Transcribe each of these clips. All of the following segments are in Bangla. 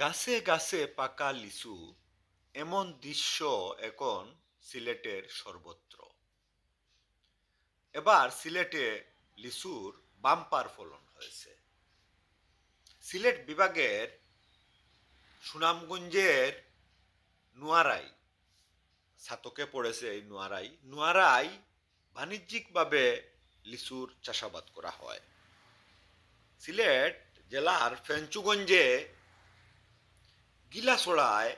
গাছে গাছে পাকা লিচু, এমন দৃশ্য এখন সিলেটের সর্বত্র। এবার সিলেটে লিচুর বাম্পার ফলন হয়েছে। সিলেট বিভাগের সুনামগঞ্জের নোয়ারাই ছাতকে পড়েছে এই নোয়ারাই। নোয়ারাই বাণিজ্যিকভাবে লিচুর চাষাবাদ করা হয়। সিলেট জেলার ফেঞ্চুগঞ্জে গিলাসোড়ায়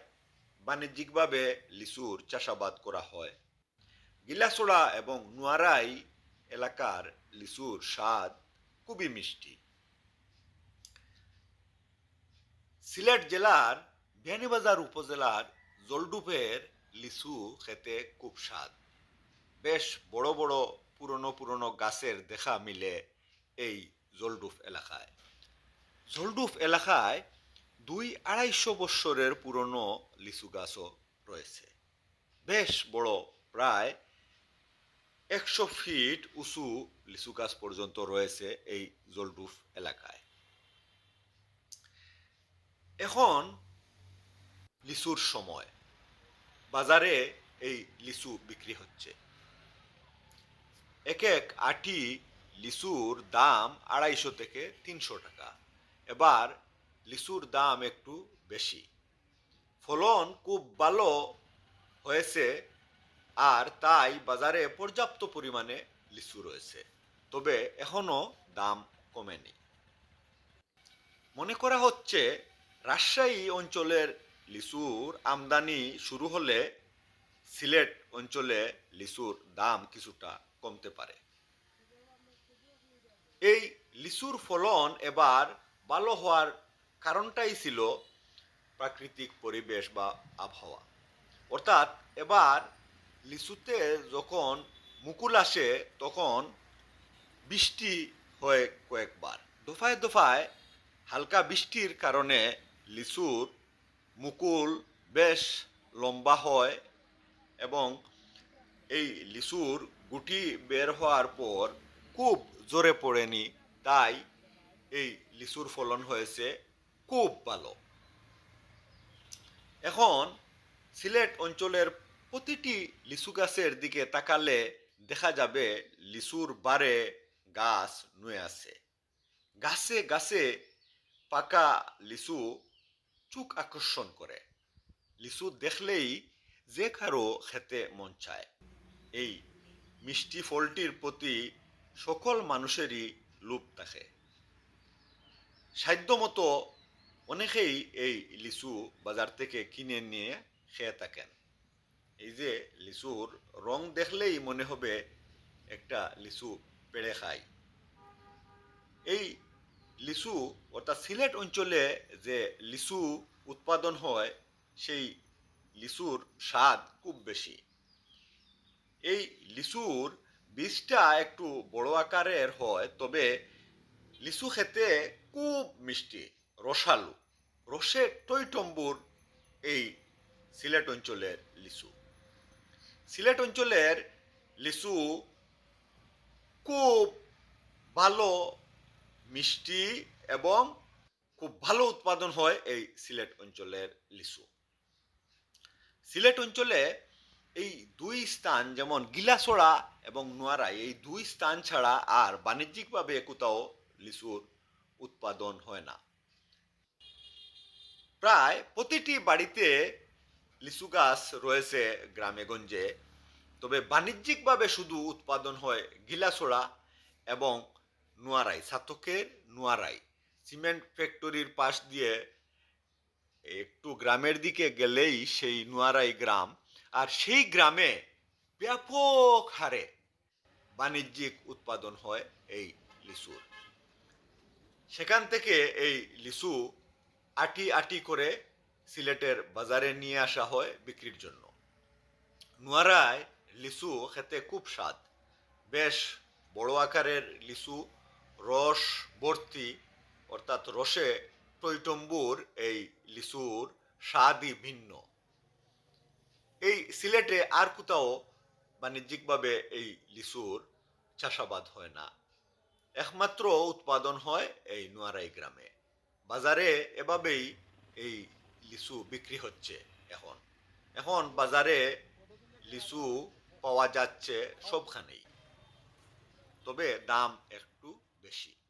বাণিজ্যিকভাবে লিচুর চাষাবাদ করা হয়। গিলাসোড়া এবং নোয়ারাই এলাকার লিচুর স্বাদ খুবই মিষ্টি। সিলেট জেলার বিয়ানীবাজার উপজেলার জলডুপের লিচু খেতে খুব স্বাদ। বেশ বড় বড় পুরনো পুরনো গাছের দেখা মিলে এই জলডুফ এলাকায়। জলডুফ এলাকায় দুই আড়াইশো বৎসরের পুরনো লিচু গাছও রয়েছে। বেশ বড়, প্রায় একশো ফিট উঁচু লিচু গাছ পর্যন্ত রয়েছে এই জলডুফ এলাকায়। এখন লিচুর সময়। বাজারে এই লিচু বিক্রি হচ্ছে। এক এক আটি লিচুর দাম আড়াইশো থেকে তিনশো টাকা। এবার লিচুর দাম একটু বেশি। ফলন খুব ভালো হয়েছে আর তাই বাজারে পর্যাপ্ত পরিমাণে লিচু রয়েছে, তবে এখনও দাম কমেনি। মনে করা হচ্ছে রাজশাহী অঞ্চলের লিচুর আমদানি শুরু হলে সিলেট অঞ্চলে লিচুর দাম কিছুটা কমতে পারে। এই লিচুর ফলন এবার ভালো হওয়ার কারণটাই ছিল প্রাকৃতিক পরিবেশ বা আবহাওয়া। অর্থাৎ এবার লিচুতে যখন মুকুল আসে, তখন বৃষ্টি হয় কয়েকবার। দফায় দফায় হালকা বৃষ্টির কারণে লিচুর মুকুল বেশ লম্বা হয় এবং এই লিচুর গুটি বের হওয়ার পর খুব জোরে পড়েনি, তাই এই লিচুর ফলন হয়েছে খুব ভালো। এখন সিলেট অঞ্চলের প্রতিটি লিচু গাছের দিকে তাকালে দেখা যাবে লিচুর বারে গাছ নুয়ে আছে। গাছে গাছে পাকা লিচু চুক আকর্ষণ করে। লিচু দেখলেই যে কারও খেতে মন চায়। এই মিষ্টি ফলটির প্রতি সকল মানুষেরই লোভ থাকে। সাধ্যমতো অনেকেই এই লিচু বাজার থেকে কিনে নিয়ে খেয়ে থাকেন। এই যে লিচুর রং দেখলেই মনে হবে একটা লিচু পেড়ে খাই এই লিচু অর্থাৎ সিলেট অঞ্চলে যে লিচু উৎপাদন হয়, সেই লিচুর স্বাদ খুব বেশি। এই লিচুর বীজটা একটু বড় আকারের হয়, তবে লিচু খেতে খুব মিষ্টি। রসালু। রসে টইটম্বুর এই সিলেট অঞ্চলের লিচু। সিলেট অঞ্চলের লিচু খুব ভালো, মিষ্টি এবং খুব ভালো উৎপাদন হয় এই সিলেট অঞ্চলের লিচু। সিলেট অঞ্চলে এই দুই স্থান যেমন গিলাসোড়া এবং নোয়ারাই এই দুই স্থান ছাড়া আর বাণিজ্যিকভাবে কোথাও লিচুর উৎপাদন হয় না। প্রায় প্রতিটি বাড়িতে লিচু গাছ রয়েছে গ্রামে গঞ্জে। তবে বাণিজ্যিকভাবে শুধু উৎপাদন হয় গিলাসোড়া এবং নোয়ারাই সাতকের নোয়ারাই। সিমেন্ট ফ্যাক্টরির পাশ দিয়ে একটু গ্রামের দিকে গেলেই সেই নোয়ারাই গ্রাম। আর সেই গ্রামে ব্যাপক হারে বাণিজ্যিক উৎপাদন হয় এই লিচুর। সেখান থেকে এই লিচু আটি আটি করে সিলেটের বাজারে নিয়ে আসা হয় বিক্রির জন্য। নোয়ারায় লিচু খেতে খুব স্বাদ। বেশ বড় আকারের লিচু, রস ভর্তি অর্থাৎ রসে টইটম্বুর এই লিচুর স্বাদই ভিন্ন। এই সিলেটে আর কোথাও বাণিজ্যিকভাবে এই লিচুর চাষাবাদ হয় না। একমাত্র উৎপাদন হয় এই নোয়ারাই গ্রামে। বাজারে এভাবেই এই লিচু বিক্রি হচ্ছে এখন। এখন বাজারে লিচু পাওয়া যাচ্ছে সবখানেই। তবে দাম একটু বেশি।